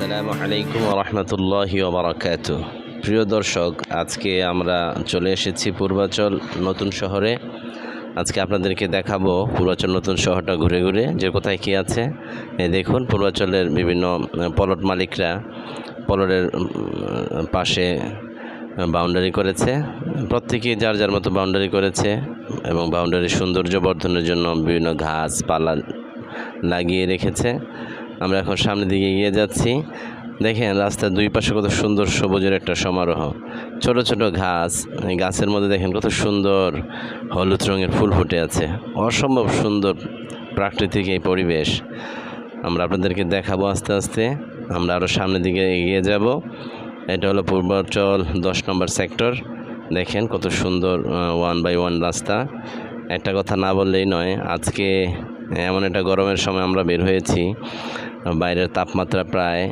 আসসালামু আলাইকুম রহমতুল্লাহি প্রিয় দর্শক, আজকে আমরা চলে এসেছি পূর্বাচল নতুন শহরে। আজকে আপনাদেরকে দেখাবো পূর্বাচল নতুন শহরটা ঘুরে ঘুরে, যে কোথায় কী আছে। দেখুন, পূর্বাচলের বিভিন্ন পলট মালিকরা পলটের পাশে বাউন্ডারি করেছে। প্রত্যেকেই যার যার মতো বাউন্ডারি করেছে এবং বাউন্ডারির সৌন্দর্য বর্ধনের জন্য বিভিন্ন ঘাস পালা লাগিয়ে রেখেছে। আমরা এখন সামনের দিকে এগিয়ে যাচ্ছি। দেখেন রাস্তার দুই পাশে কত সুন্দর সবুজের একটা সমারোহ। ছোট ছোট ঘাস। গাছের মধ্যে দেখেন কত সুন্দর হলুদ রঙের ফুল ফুটে আছে। অসম্ভব সুন্দর প্রাকৃতিক এই পরিবেশ। আমরা আপনাদেরকে দেখাবো আস্তে আস্তে। আমরা আরও সামনের দিকে এগিয়ে যাব। এটা হলো পূর্বাঞ্চল দশ নম্বর সেক্টর। দেখেন কত সুন্দর ওয়ান বাই ওয়ান রাস্তা। একটা কথা না বললেই নয়, আজকে এমন একটা গরমের সময় আমরা বের হয়েছি। বাইরের তাপমাত্রা প্রায়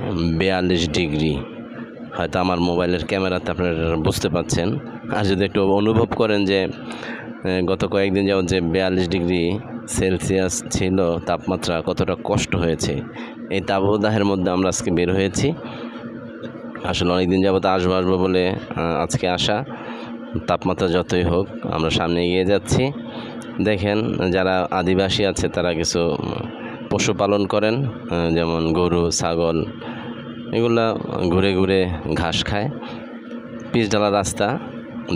বিয়াল্লিশ ডিগ্রি। হয়তো আমার মোবাইলের ক্যামেরাতে আপনারা বুঝতে পাচ্ছেন। আর যদি একটু অনুভব করেন যে গত কয়েকদিন যাবত যে বিয়াল্লিশ ডিগ্রি সেলসিয়াস ছিল, তাপমাত্রা কতটা কষ্ট হয়েছে, এই তাপদাহের মধ্যে আমরা আজকে বের হয়েছি। আসলে অনেক দিন যাবত আসব আসব বলে আজকে আসা, তাপমাত্রা যতই হোক, আমরা সামনে এগিয়ে যাচ্ছি। দেখেন, যারা আদিবাসী আছে, তারা কিছু পশুপালন করেন যেমন গরু ছাগল এগুলা ঘুরে ঘুরে ঘাস খায়। পিচঢালা রাস্তা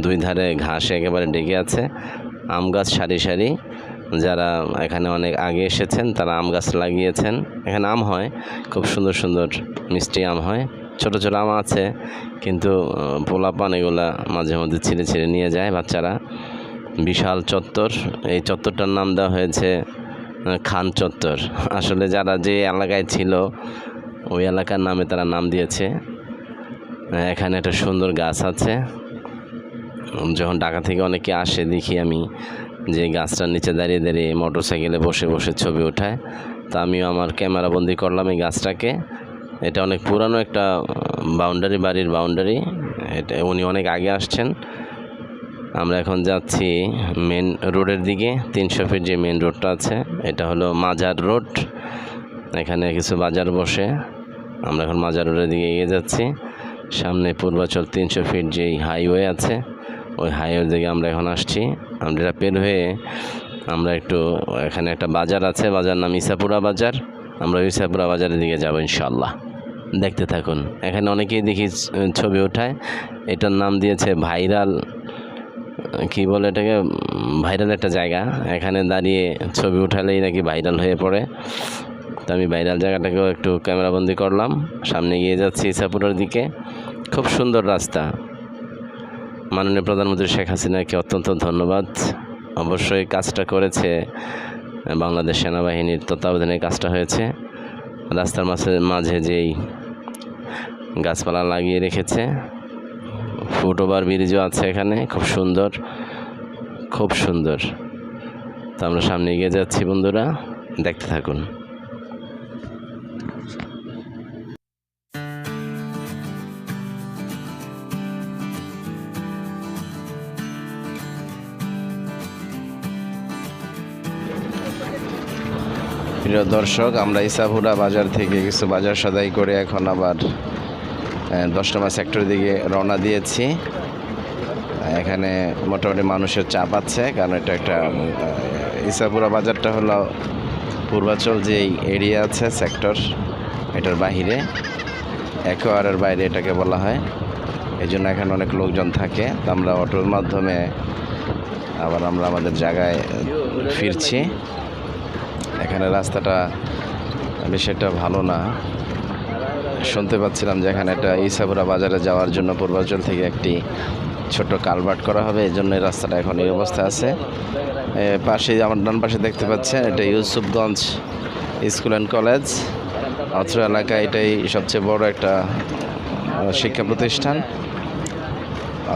দুই ধারে ঘাস একেবারে ডেকে আছে। আম গাছ সারি সারি যারা এখানে অনেক আগে এসেছেন তারা আম গাছ লাগিয়েছেন। এখানে আম হয় খুব সুন্দর সুন্দর মিষ্টি আম হয়। ছোট ছোট আম আছে কিন্তু আহ, পোলাপান এগুলা মাঝে মধ্যে ছিঁড়ে ছিঁড়ে নিয়ে যায় বাচ্চারা। বিশাল চত্বর এই চত্বরটার নাম দেওয়া হয়েছে খান চত্বর। আসলে যারা যে এলাকায় ছিল, ওই এলাকার নামে তারা নাম দিয়েছে। এখানে একটা সুন্দর গাছ আছে। যখন ঢাকা থেকে অনেকে আসে, দেখি আমি যে গাছটার নিচে দাঁড়িয়ে দাঁড়িয়ে মোটর সাইকেলে বসে বসে ছবি ওঠায়। তা আমিও আমার ক্যামেরা বন্দি করলাম এই গাছটাকে। এটা অনেক পুরানো একটা বাউন্ডারি বাড়ির বাউন্ডারি এটা উনি অনেক আগে আসছেন। আমরা এখন যাচ্ছি মেন রোডের দিকে, তিনশো ফিট যে মেন রোডটা আছে, এটা হলো মাজার রোড এখানে কিছু বাজার বসে। আমরা এখন মাজার রোডের দিকে এগিয়ে যাচ্ছি। সামনে পূর্বাচল তিনশো ফিট যেই হাইওয়ে আছে, ওই হাইওয়ের দিকে আমরা এখন আসছি। আমরা পের হয়ে আমরা একটু এখানে একটা বাজার আছে, বাজার নাম ইসাপুরা বাজার। আমরা ইসাপুরা বাজারের দিকে যাব ইনশাল্লাহ দেখতে থাকুন। এখানে অনেকেই দেখি ছবি ওঠায়। এটার নাম দিয়েছে ভাইরাল কি বলে এটাকে ভাইরাল একটা জায়গা। এখানে দাঁড়িয়ে ছবি উঠালেই নাকি ভাইরাল হয়ে পড়ে। তো আমি ভাইরাল জায়গাটাকেও একটু ক্যামেরাবন্দি করলাম। সামনে গিয়ে যাচ্ছি ইসাপুরের দিকে। খুব সুন্দর রাস্তা। মাননীয় প্রধানমন্ত্রী শেখ হাসিনাকে অত্যন্ত ধন্যবাদ। অবশ্যই কাজটা করেছে বাংলাদেশ সেনাবাহিনীর তত্ত্বাবধানে কাজটা হয়েছে। রাস্তার মাঝে মাঝে যেই গাছপালা লাগিয়ে রেখেছে ফুটওভার ব্রিজও আছে এখানে, খুব সুন্দর খুব সুন্দর। তো আমরা সামনে এগিয়ে যাচ্ছি বন্ধুরা, দেখতে থাকুন। প্রিয় দর্শক, আমরা ইসাপুরা বাজার থেকে কিছু বাজার সদাই করে এখন আবার দশ নম্বর সেক্টরের দিকে রওনা দিয়েছি। এখানে মোটামুটি মানুষের চাপ আছে, কারণ এটা একটা ইসাপুরা বাজারটা হলো পূর্বাচল যেই এরিয়া আছে সেক্টর এটার বাহিরে। একোয়ারের বাইরে এটাকে বলা হয়। এই জন্য এখানে অনেক লোকজন থাকে। আমরা অটোর মাধ্যমে আবার আমরা আমাদের জায়গায় ফিরছি। এখানে রাস্তাটা বেশ একটা ভালো না। শুনতে পাচ্ছিলাম যে এখানে একটা ইসাপুরা বাজারে যাওয়ার জন্য পূর্বাঞ্চল থেকে একটি ছোট কালভার্ট করা হবে। এই জন্য এই রাস্তাটা এখন এই অবস্থা আছে। পাশে আমার ডান পাশে দেখতে পাচ্ছেন এটা ইউসুফগঞ্জ স্কুল অ্যান্ড কলেজ। অত্র এলাকা এটাই সবচেয়ে বড় একটা শিক্ষা প্রতিষ্ঠান।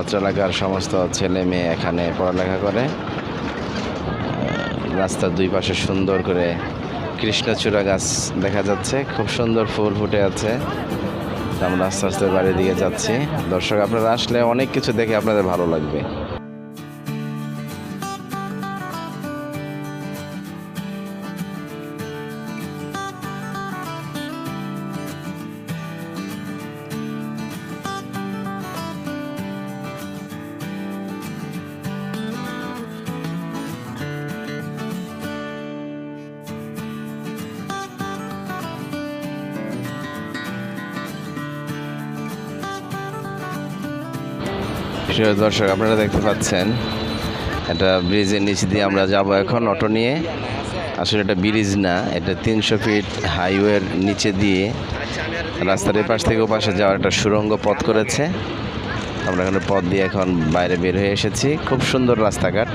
অত্র এলাকার সমস্ত ছেলে মেয়ে এখানে পড়ালেখা করে। রাস্তার দুই পাশে সুন্দর করে কৃষ্ণচূড়া গাছ দেখা যাচ্ছে। খুব সুন্দর ফুল ফুটে আছে। আমরা আস্তে আস্তে বাড়ির দিকে যাচ্ছি। দর্শক, আপনারা আসলে অনেক কিছু দেখে আপনাদের ভালো লাগবে। প্রিয় দর্শক, আপনারা দেখতে পাচ্ছেন এটা ব্রিজের নিচ দিয়ে আমরা যাব এখন অটো নিয়ে। আসলে এটা ব্রিজ না, এটা তিনশো ফিট হাইওয়ের নিচে দিয়ে রাস্তার এপাশ থেকে ওপাশে যাওয়ার একটা সুরঙ্গ পথ করেছে। আমরা এখানে পথ দিয়ে এখন বাইরে বের হয়ে এসেছি। খুব সুন্দর রাস্তাঘাট,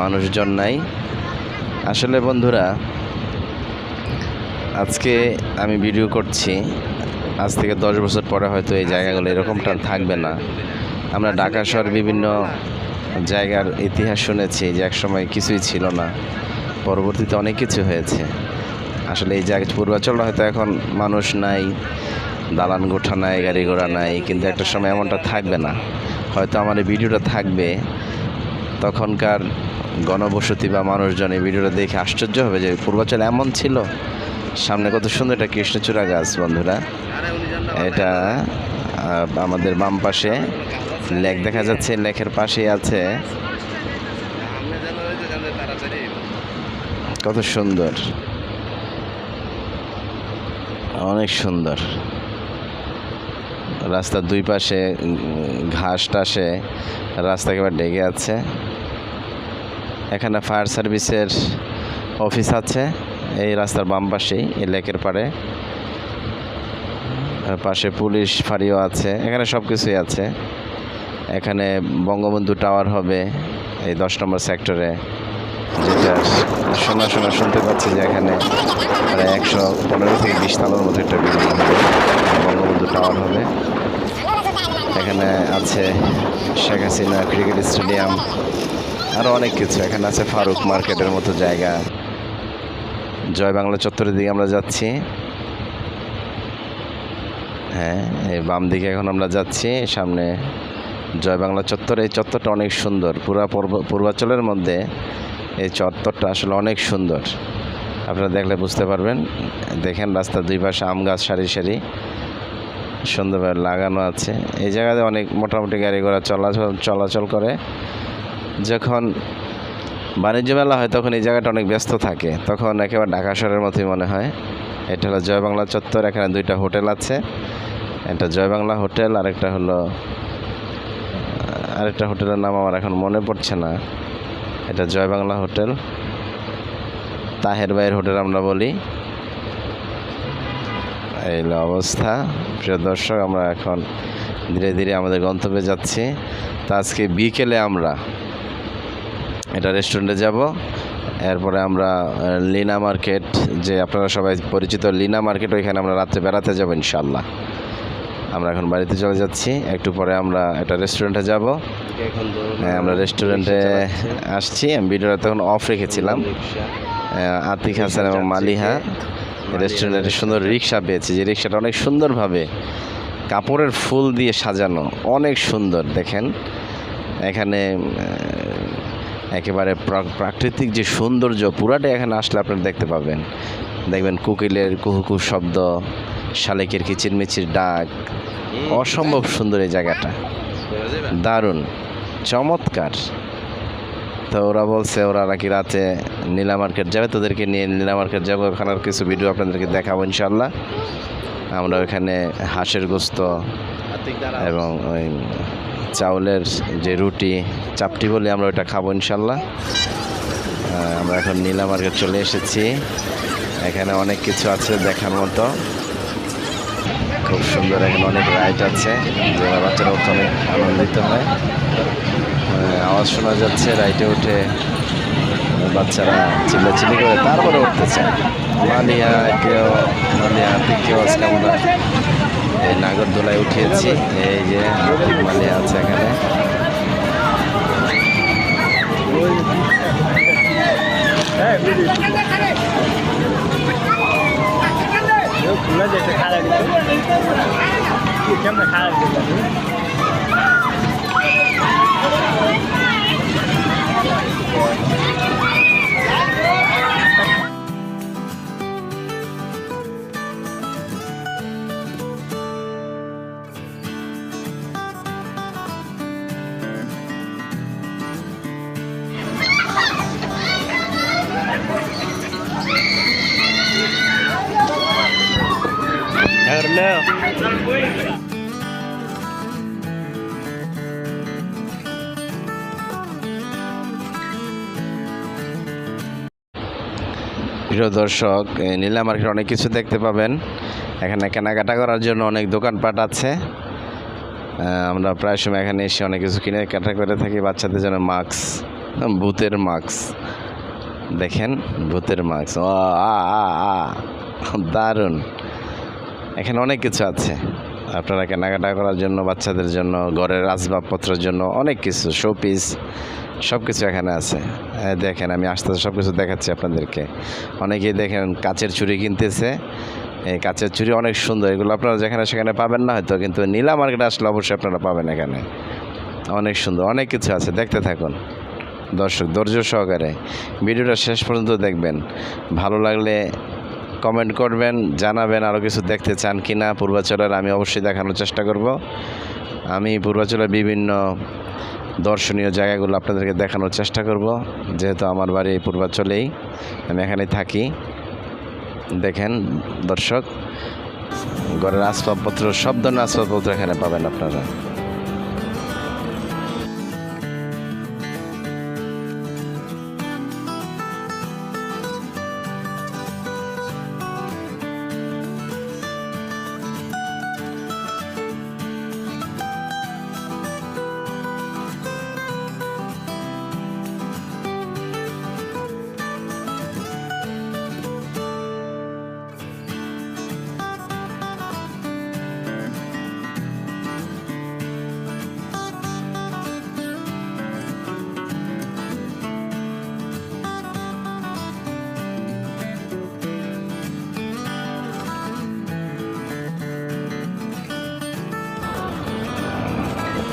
মানুষজন নাই। আসলে বন্ধুরা, আজকে আমি ভিডিও করছি। আজ থেকে দশ বছর পরে হয়তো এই জায়গাগুলো এরকমটা থাকবে না। আমরা ঢাকা শহর বিভিন্ন জায়গার ইতিহাস শুনেছি যে একসময় কিছুই ছিল না। পরবর্তীতে অনেক কিছু হয়েছে। আসলে এই জায়গা পূর্বাচল হয়তো এখন মানুষ নাই, দালান গোঠা নাই, গাড়ি ঘোড়া নাই, কিন্তু একটা সময় এমনটা থাকবে না। হয়তো আমার এই ভিডিওটা থাকবে। তখনকার গণবসতি বা মানুষজন এই ভিডিওটা দেখে আশ্চর্য হবে যে পূর্বাচল এমন ছিল। সামনে কত সুন্দর একটা কৃষ্ণচূড়া গাছ, বন্ধুরা। এটা আমাদের বাম পাশে লেক দেখা যাচ্ছে, লেকের পাশেই আছে। কত সুন্দর। অনেক সুন্দর। রাস্তার দুই পাশে ঘাস টাসে, রাস্তা একেবারে ডেকে আছে। এখানে ফায়ার সার্ভিসের অফিস আছে, এই রাস্তার বাম পাশেই, এই লেকের পাড়ে। পাশে পুলিশ ফাঁড়িও আছে। এখানে সব কিছুই আছে। এখানে বঙ্গবন্ধু টাওয়ার হবে এই দশ নম্বর সেক্টরে যেটা শোনা শোনা শুনতে পাচ্ছি যে এখানে একশো পনেরো থেকে বিশ তলার মতো একটা বিল্ডিং হবে। বঙ্গবন্ধু টাওয়ার হবে। এখানে আছে শেখ হাসিনা ক্রিকেট স্টেডিয়াম আরও অনেক কিছু। এখানে আছে ফারুক মার্কেটের মতো জায়গা। জয় বাংলা চত্বরের দিকে আমরা যাচ্ছি। হ্যাঁ এই বাম দিকে এখন আমরা যাচ্ছি, সামনে জয় বাংলা চত্বর। এই চত্বরটা অনেক সুন্দর। পুরা পূর্ব- পূর্বাঞ্চলের মধ্যে এই চত্বরটা আসলে অনেক সুন্দর। আপনারা দেখলে বুঝতে পারবেন। দেখেন রাস্তার দুই পাশে আম গাছ সারি সারি, সুন্দরভাবে লাগানো আছে। এই জায়গাতে অনেক মোটামুটি গাড়ি ঘোড়া চলাচল চলাচল করে। যখন বাণিজ্য মেলা হয় তখন এই জায়গাটা অনেক ব্যস্ত থাকে। তখন একেবারে ঢাকা শহরের মতোই মনে হয়। এটা হলো জয় বাংলা চত্বর, এখানে দুইটা হোটেল আছে। একটা জয় বাংলা হোটেল, আরেকটা হলো, আরেকটা হোটেলের নাম আমার এখন মনে পড়ছে না। এটা জয় বাংলা হোটেল। তাহের ভাইয়ের হোটেল আমরা বলি। এই অবস্থা। প্রিয় দর্শক, আমরা এখন ধীরে ধীরে আমাদের গন্তব্যে যাচ্ছি। তো আজকে বিকেলে আমরা এটা রেস্টুরেন্টে যাব। এরপরে আমরা লিনা মার্কেট যে আপনারা সবাই পরিচিত লিনা মার্কেট ওইখানে আমরা রাত্রে বেড়াতে যাব ইনশাল্লাহ আমরা এখন বাড়িতে চলে যাচ্ছি একটু পরে আমরা একটা রেস্টুরেন্টে যাব। হ্যাঁ আমরা রেস্টুরেন্টে আসছি আমি ভিডিওটা তখন অফ রেখেছিলাম। আতিক হাসান এবং মালিহা রেস্টুরেন্টে একটা সুন্দর রিক্সা পেয়েছি যে রিক্সাটা অনেক সুন্দরভাবে কাপড়ের ফুল দিয়ে সাজানো অনেক সুন্দর দেখেন। এখানে একেবারে প্রা- প্রাকৃতিক যে সৌন্দর্য পুরাটাই এখানে আসলে আপনারা দেখতে পাবেন। দেখবেন কোকিলের কুহুকু শব্দ শালিকের কিচিরমিচির ডাক অসম্ভব সুন্দর এই জায়গাটা। দারুণ চমৎকার। তো ওরা বলছে ওরা নাকি রাতে নীলা মার্কেট যাবে তোদেরকে নিয়ে নীলা মার্কেট যাব। ওখানের কিছু ভিডিও আপনাদেরকে দেখাবো ইনশাল্লাহ আমরা ওখানে হাঁসের গোস্ত এবং ওই চাউলের যে রুটি, চাপটি বলে আমরা ওটা খাব ইনশাল্লাহ। আমরা এখন নীলা মার্কেট চলে এসেছি। এখানে অনেক কিছু আছে দেখার মতো। খুব সুন্দর এখানে অনেক রাইড আছে যারা বাচ্চারা উঠতে অনেক আনন্দিত হয়। আওয়াজ শোনা যাচ্ছে রাইটে উঠে বাচ্চারা চিল্লাচিল্লি করে তারপরে উঠতেছে। মালিয়া, কেউ মালিয়া আর্থিক কেউ আজকে আমরা নাগরদোলায় উঠিয়েছি এই যে রফিক মালি আছে এখানে প্রিয় দর্শক নীলা মার্কেট অনেক কিছু দেখতে পাবেন। এখানে কেনাকাটা করার জন্য অনেক দোকানপাট আছে। আমরা প্রায় সময় এখানে এসে অনেক কিছু কিনে কাটা করে থাকি। বাচ্চাদের জন্য মাস্ক, ভূতের মাস্ক। দেখেন, ভূতের মাস্ক। ও আ আ আ দারুণ। এখানে অনেক কিছু আছে। আপনারা কেনাকাটা করার জন্য, বাচ্চাদের জন্য, ঘরের আসবাবপত্রের জন্য অনেক কিছু, শোপিস সব কিছু এখানে আছে। দেখেন, আমি আস্তে আস্তে সব কিছু দেখাচ্ছি আপনাদেরকে। অনেকেই দেখেন কাচের চুড়ি কিনতেছে। এই কাচের চুড়ি অনেক সুন্দর। এগুলো আপনারা যেখানে সেখানে পাবেন না হয়তো, কিন্তু নীলা মার্কেটে আসলে অবশ্যই আপনারা পাবেন এখানে। অনেক সুন্দর, অনেক কিছু আছে। দেখতে থাকুন। দর্শক, ধৈর্য সহকারে ভিডিওটা শেষ পর্যন্ত দেখবেন। ভালো লাগলে কমেন্ট করবেন, জানাবেন আরও কিছু দেখতে চান কি না পূর্বাচলের, আমি অবশ্যই দেখানোর চেষ্টা করব। আমি পূর্বাচলের বিভিন্ন দর্শনীয় জায়গাগুলো আপনাদেরকে দেখানোর চেষ্টা করব। যেহেতু আমার বাড়ি পূর্বাঞ্চলেই, আমি এখানেই থাকি। দেখেন, দর্শক, ঘরের আসবাবপত্র, সব ধরনের আসবাবপত্র এখানে পাবেন আপনারা।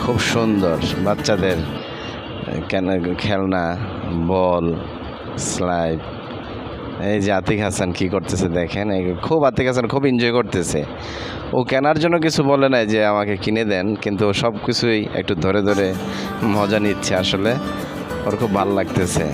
খুব সুন্দর। বাচ্চাদের কেন, খেলনা, বল, স্লাইড। এই যে আতিক হাসান কী করতেছে দেখেন, এই খুব আতিক হাসান খুব এনজয় করতেছে। ও কেনার জন্য কিছু বলে নাই যে আমাকে কিনে দেন, কিন্তু সব কিছুই একটু ধরে ধরে মজা নিচ্ছে আসলে। ওর খুব ভালো লাগতেছে।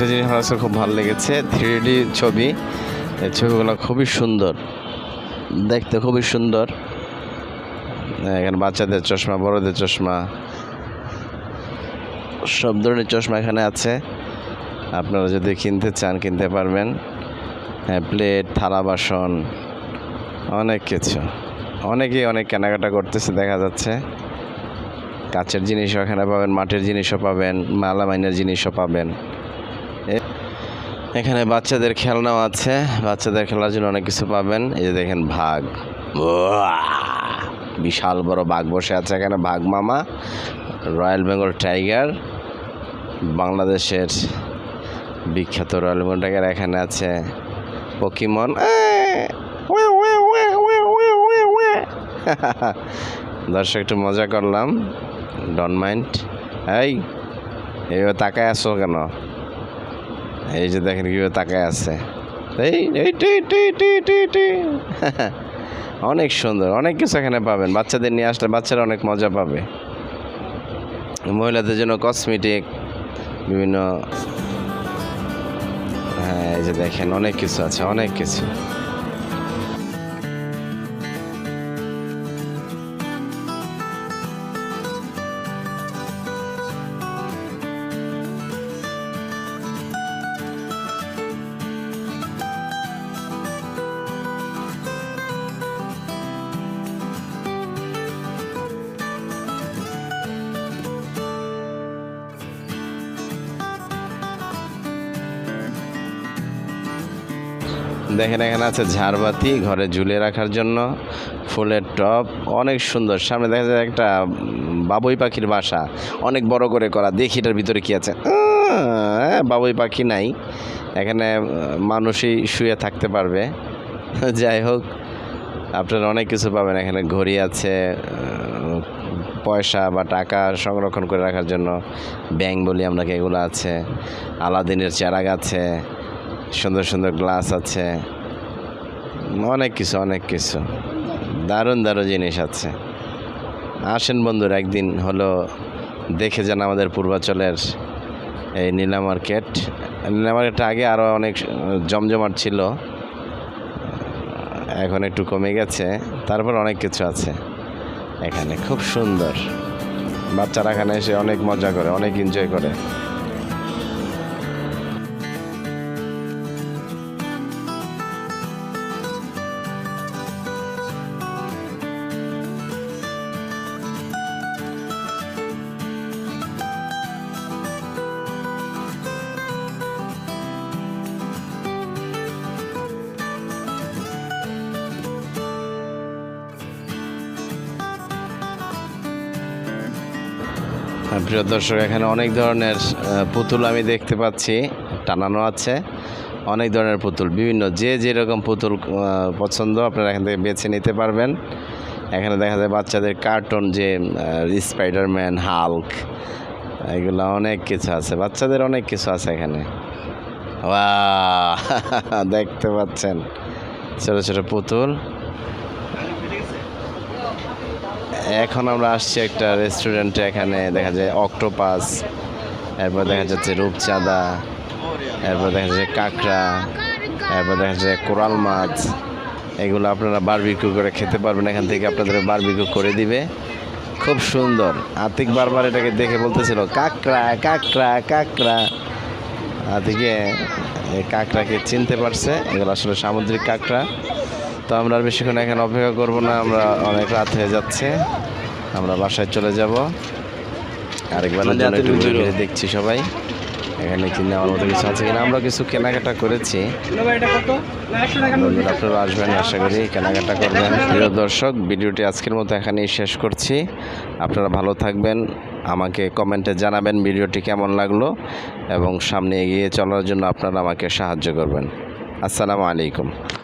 একটা জিনিস আমার কাছে খুব ভালো লেগেছে থ্রি ছবি। এই ছবিগুলো খুবই সুন্দর। দেখতে খুবই সুন্দর। এখানে বাচ্চাদের চশমা, বড়দের চশমা। সব ধরনের চশমা এখানে আছে। আপনারা যদি কিনতে চান, কিনতে পারবেন। হ্যাঁ প্লেট, থালা বাসন, অনেক কিছু। অনেকেই অনেক কেনাকাটা করতেছে, দেখা যাচ্ছে। কাচের জিনিসও এখানে পাবেন, মাটির জিনিসও পাবেন, মালামাইনের জিনিসও পাবেন। এখানে বাচ্চাদের খেলনাও আছে। বাচ্চাদের খেলার জন্য অনেক কিছু পাবেন। এই যে দেখেন ভাগ। বিশাল বড় বাঘ বসে আছে এখানে, বাঘ মামা, রয়্যাল বেঙ্গল টাইগার, বাংলাদেশের বিখ্যাত রয়্যাল বেঙ্গল টাইগার এখানে আছে, পকিমন। দর্শক, একটু মজা করলাম। ডন মাইন্ড এই এইভাবে তাকায় আসো কেন? এই যে দেখেন কীভাবে তাকায় আছে। এই অনেক সুন্দর, অনেক কিছু এখানে পাবেন। বাচ্চাদের নিয়ে আসলে বাচ্চারা অনেক মজা পাবে। মহিলাদের জন্য কসমেটিক বিভিন্ন হ্যাঁ এই যে দেখেন, অনেক কিছু আছে, অনেক কিছু। দেখেন এখানে আছে ঝাড়বাতি ঘরে ঝুলিয়ে রাখার জন্য। ফুলের টপ অনেক সুন্দর। সামনে দেখা যায় একটা বাবুই পাখির বাসা। অনেক বড় করে করা। দেখি এটার ভিতরে কী আছে। আহ, বাবুই পাখি নাই। এখানে মানুষই শুয়ে থাকতে পারবে। যাই হোক আপনারা অনেক কিছু পাবেন। এখানে ঘড়ি আছে পয়সা বা টাকা সংরক্ষণ করে রাখার জন্য। ব্যাংক বলি আমরা এগুলো আছে। আলাদিনের চেরাগ আছে। সুন্দর সুন্দর গ্লাস আছে। অনেক কিছু অনেক কিছু। দারুণ দারুণ জিনিস আছে। আসেন বন্ধুরা, একদিন হলো দেখে যান আমাদের পূর্বাচলের এই নীলা মার্কেট। নীলা মার্কেটটা আগে আরও অনেক জমজমাট ছিল। এখন একটু কমে গেছে। তারপর অনেক কিছু আছে এখানে। খুব সুন্দর। বাচ্চারা এখানে এসে অনেক মজা করে, অনেক এনজয় করে। প্রিয় দর্শক, এখানে অনেক ধরনের পুতুল আমি দেখতে পাচ্ছি। টানানো আছে। অনেক ধরনের পুতুল, বিভিন্ন, যে যেরকম পুতুল পছন্দ, আপনারা এখান থেকে বেছে নিতে পারবেন। এখানে দেখা যায় বাচ্চাদের কার্টুন, যে স্পাইডারম্যান হাল্ক এগুলো অনেক কিছু আছে। বাচ্চাদের অনেক কিছু আছে এখানে। দেখতে পাচ্ছেন। ছোটো ছোটো পুতুল। এখন আমরা আসছি একটা রেস্টুরেন্টে এখানে দেখা যায় অক্টোপাস এরপর দেখা যাচ্ছে রূপচাঁদা, এরপর দেখা যাচ্ছে কাঁকড়া, এরপর দেখা যাচ্ছে কোরাল মাছ। এগুলো আপনারা বারবিকিউ করে খেতে পারবেন, এখান থেকে আপনাদের বারবিকিউ করে দিবে। খুব সুন্দর। আতিক বারবার এটাকে দেখে বলতেছিল, কাঁকড়া কাঁকড়া কাঁকড়া। আতিকে কাঁকড়াকে চিনতে পারছে, এগুলো আসলে সামুদ্রিক কাঁকড়া। তো আমরা আর বেশিক্ষণ এখানে অপেক্ষা করব না আমরা অনেক রাত হয়ে যাচ্ছে। আমরা বাসায় চলে যাব। আরেকবার একটু ঘুরে ঘুরে দেখছি সবাই। এখানে কিনে আমার মতো কিছু আছে কিনা? আমরা কিছু কেনাকাটা করেছি। আপনারা আসবেন আশা করি কেনাকাটা করবেন। প্রিয় দর্শক ভিডিওটি আজকের মতো এখানেই শেষ করছি। আপনারা ভালো থাকবেন আমাকে কমেন্টে জানাবেন ভিডিওটি কেমন লাগল এবং সামনে এগিয়ে চলার জন্য আপনারা আমাকে সাহায্য করবেন। আসসালামু আলাইকুম।